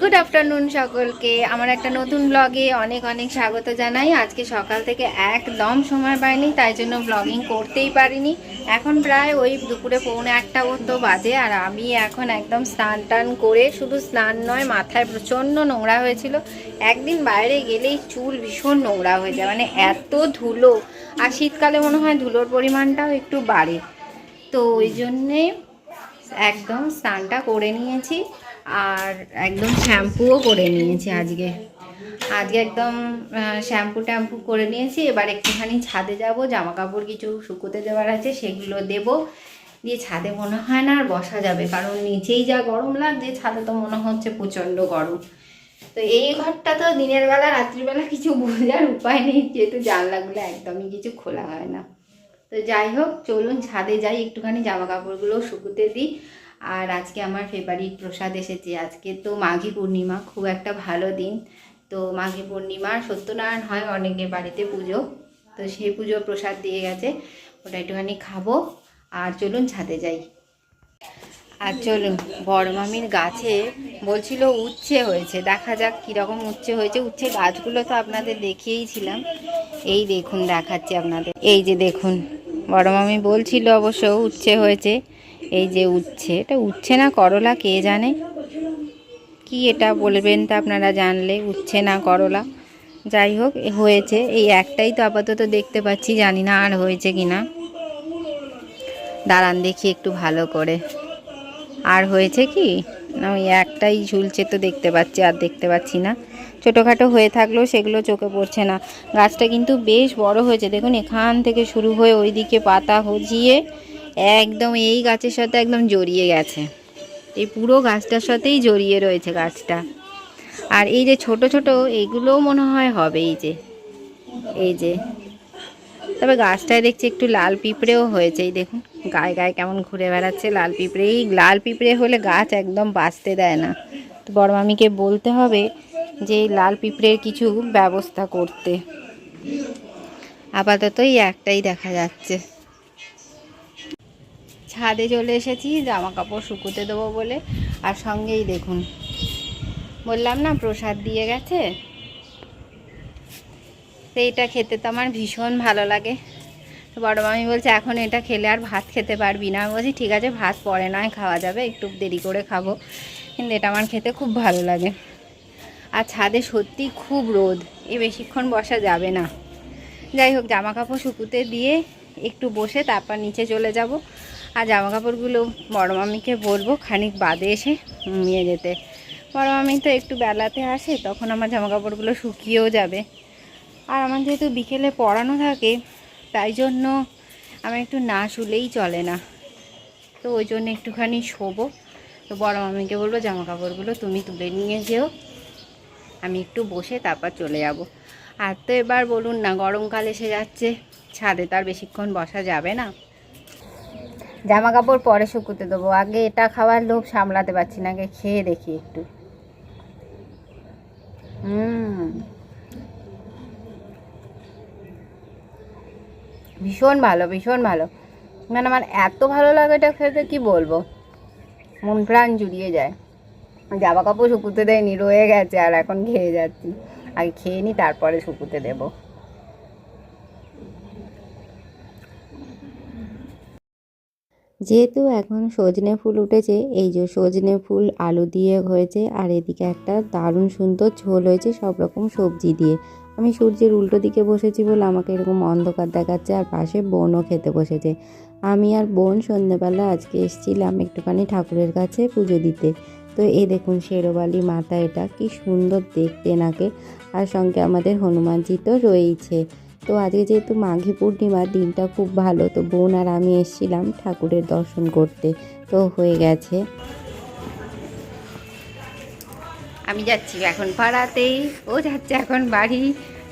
Good afternoon সকলকে। আমার একটা নতুন ব্লগে অনেক অনেক স্বাগত জানাই। আজকে সকাল থেকে একদম সময় পাইনি, তাই জন্য ব্লগিং করতেই পারিনি। এখন প্রায় ওই দুপুরে পৌনে একটা মতো বাজে আর আমি এখন একদম স্নান টান করে শুধু স্নান নয়, মাথায় প্রচণ্ড নোংরা হয়েছিল। একদিন বাইরে গেলেই চুল ভীষণ নোংরা হয়ে যায় মানে এত ধুলো। আর শীতকালে মনে হয় ধুলোর পরিমাণটাও একটু বাড়ে। তো ওই জন্যে একদম স্নানটা করে নিয়েছি। আর একদম শ্যাম্পুও করে নিয়েছি আজকে। আজকে একদম শ্যাম্পু ট্যাম্পু করে নিয়েছি। এবার একটুখানি ছাদে যাব। জামা কাপড় কিছু শুকোতে দেওয়ার আছে, সেগুলো দেব। দিয়ে ছাদে মনে হয় না আর বসা যাবে, কারণ নিচেই যা গরম লাগছে, ছাদে তো মনে হচ্ছে প্রচণ্ড গরম। তো এই ঘরটা তো দিনের বেলা, রাত্রিবেলা কিছু বোঝার উপায় নেই, যেহেতু জানলাগুলো একদমই কিছু খোলা হয় না। তো যাই হোক, চলুন ছাদে যাই, একটুখানি জামা কাপড়গুলো শুকুতে দিই। আর আজকে আমার ফেভারিট প্রসাদ এসেছে। আজকে তো মাঘী পূর্ণিমা, খুব একটা ভালো দিন। তো মাঘী পূর্ণিমা সত্যনারায়ণ হয় অনেকের বাড়িতে পুজো। তো সেই পুজো প্রসাদ দিয়ে গেছে, ওটা একটুখানি খাব। আর চলুন ছাদে যাই। আর চলুন, বড় মামির গাছে বলছিল উচ্ছে হয়েছে। দেখা যাক কীরকম উচ্ছে হয়েছে। উচ্ছে গাছগুলো তো আপনাদের দেখিয়েইছিলাম এই দেখুন, দেখাচ্ছি আপনাদের। এই যে দেখুন, বড় মামি বলছিল অবশ্য উচ্ছে হয়েছে। এই যে উচ্ছে, এটা উচ্ছে না করলা, কে জানে? কি এটা বলবেন তো আপনারা জানলে, উচ্ছে না করলা। যাই হোক হয়েছে। এই একটাই তো আপাতত দেখতে পাচ্ছি, জানি না আর হয়েছে কি না দাঁড়ান দেখি একটু ভালো করে। আর হয়েছে কি? না, ওই একটাই ঝুলছে তো দেখতে পাচ্ছি, আর দেখতে পাচ্ছি না। ছোটোখাটো হয়ে থাকলেও সেগুলো চোখে পড়ছে না। গাছটা কিন্তু বেশ বড় হয়েছে। দেখুন, এখান থেকে শুরু হয়ে ওইদিকে পাতা হজিয়ে একদম এই গাছের সাথে একদম জড়িয়ে গেছে। এই পুরো গাছটার সাথেই জড়িয়ে রয়েছে গাছটা। আর এই যে ছোট ছোট এইগুলোও মনে হয় হবে এই যে। এই যে। তবে গাছটায় দেখছি একটু লাল পিঁপড়েও হয়েছে, এই দেখুন। গায়ে গায়ে কেমন ঘুরে বেড়াচ্ছে লাল পিঁপড়ে। এই লাল পিঁপড়ে হলে গাছ একদম বাঁচতে দেয় না। তো বড় মামিকে বলতে হবে যে লাল পিঁপড়ের কিছু ব্যবস্থা করতে। আপাতত এই একটাই দেখা যাচ্ছে। ছাদে চলে এসেছি, জামা কাপড় শুকোতে দেবো বলে। আর সঙ্গেই দেখুন, বললাম না প্রসাদ দিয়ে গেছে? তো এটা খেতে তো আমার ভীষণ ভালো লাগে। তো বড় মামি বলছে, এখন এটা খেলে আর ভাত খেতে পারবি না। আমি বলছি, ঠিক আছে, ভাত পরে নয়, খাওয়া যাবে, একটু দেরি করে খাব। কিন্তু এটা আমার খেতে খুব ভালো লাগে। আর ছাদে সত্যি খুব রোদ, এ বেশিক্ষণ বসা যাবে না। যাই হোক, জামা কাপড় শুকুতে দিয়ে একটু বসে তারপর নিচে চলে যাব। আর জামা কাপড়গুলো বড় মামিকে বলব, খানিক বাদে এসে নিয়ে যেতে। বড় মামি তো একটু বেলাতে আসে, তখন আমার জামা কাপড়গুলো শুকিয়েও যাবে। আর আমার যেহেতু বিকেলে পড়ানো থাকে, তাই জন্য আমার একটু না শুলেই চলে না। তো ওই জন্য একটুখানি শোবো। তো বড় মামিকে বলব জামা কাপড়গুলো তুমি তুলে নিয়ে যেও। আমি একটু বসে তারপর চলে যাব। আর তো এবার বলুন না, গরমকাল এসে যাচ্ছে, ছাদে তো আর বেশিক্ষণ বসা যাবে না। জামা কাপড় পরে শুকুতে দেবো। আগে এটা খাওয়ার লোভ সামলাতে পারছি না, আগে খেয়ে দেখি একটু। হুম। ভীষণ ভালো ভীষণ ভালো। মানে আমার এত ভালো লাগে এটা খেতে, কি বলব? মন প্রাণ জুড়িয়ে যায়। জামা কাপড় শুকুতে দেয়নি, রয়ে গেছে আর এখন খেয়ে যাচ্ছি। আগে খেয়ে নি, তারপরে শুকুতে দেবো। যেহেতু এখন সজনে ফুল উঠেছে, এই যে সজনে ফুল, আলু দিয়ে হয়েছে, আর এদিকে একটা দারুণ সুন্দর ঝোল হয়েছে সব রকম সবজি দিয়ে। আমি সূর্যের উল্টো দিকে বসেছি বলে আমাকে এরকম অন্ধকার দেখাচ্ছে, আর পাশে বোনও খেতে বসেছে। আমি আর বোন সন্ধ্যেবেলা আজকে এসেছিলাম একটুখানি ঠাকুরের কাছে পুজো দিতে। তো এই দেখুন শেরোবালি মাথা এটা, কি সুন্দর দেখতে নাকে। আর সঙ্গে আমাদের হনুমানজি তো রয়েইছে। তো আজকে যেহেতু মাঘী পূর্ণিমা দিনটা খুব ভালো তো বোন আর আমি এসেছিলাম ঠাকুরের দর্শন করতে। তো হয়ে গেছে। আমি যাচ্ছি এখন পাড়াতেই ও যাচ্ছে এখন বাড়ি।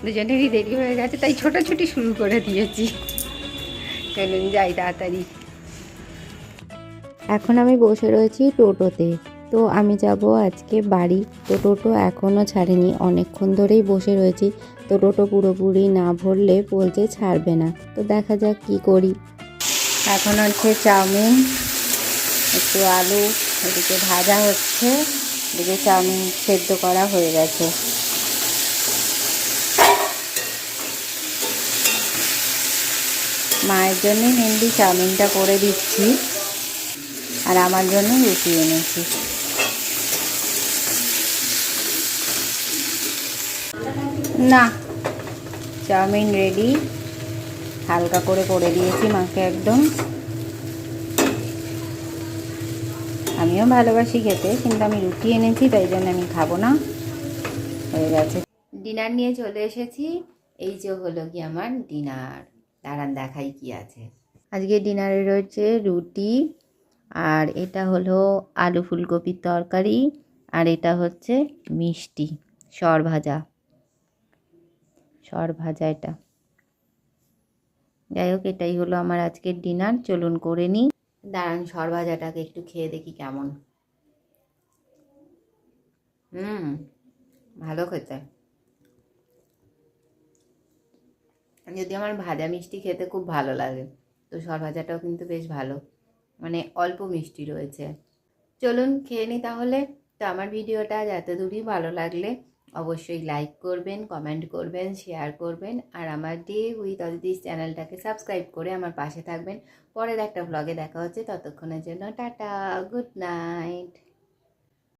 দুজনেরই দেরি হয়ে গেছে তাই ছোটাছুটি শুরু করে দিয়েছি। চলুন যাই তাড়াতাড়ি। এখন আমি বসে রয়েছি টোটোতে। তো আমি যাব আজকে বাড়ি। তো টোটো এখনও ছাড়েনি। অনেকক্ষণ ধরেই বসে রয়েছি। তো টোটো পুরোপুরি না ভরলে বলছে ছাড়বে না। তো দেখা যাক কি করি। এখন হচ্ছে চাউমিন, একটু আলু, এদিকে ভাজা হচ্ছে, এদিকে চাউমিন সেদ্ধ করা হয়ে গেছে। মায়ের জন্যই মেনলি চাউমিনটা করে দিচ্ছি। আর আমার জন্য রুটি এনেছি। না। চাউমিন রেডি হালকা করে করে দিয়েছি মাকে একদম। আমিও ভালোবাসি খেতে, কিন্তু আমি রুটি এনেছি, তাই জন্য আমি খাব না। হয়ে গেছে। ডিনার নিয়ে চলে এসেছি। এই যে হলো কি আমার ডিনার দাঁড়ান, দেখাই কি আছে। আজকে ডিনারে রয়েছে রুটি, আর এটা হলো আলু ফুলকপির তরকারি, আর এটা হচ্ছে মিষ্টি, সর ভাজা। সর ভাজা এটা যাই হোক, এটাই হলো আমার আজকের ডিনার। চলুন করে নিই। দাঁড়ান সর ভাজাটাকে একটু খেয়ে দেখি কেমন। হুম, ভালো খেতে। যদি আমার ভাজা মিষ্টি খেতে খুব ভালো লাগে, তো সর ভাজাটাও কিন্তু বেশ ভালো। মানে অল্প মিষ্টি রয়েছে। চলুন খেয়ে নিই তাহলে। তো আমার ভিডিওটা এত দূরই ভালো লাগলে অবশ্যই লাইক করবেন কমেন্ট করবেন শেয়ার করবেন। আর আমার ডে উইথ অদিতিস চ্যানেলটাকে সাবস্ক্রাইব করে আমার পাশে থাকবেন। পরের একটা ব্লগে দেখা হচ্ছে। ততক্ষণের জন্য টাটা গুড নাইট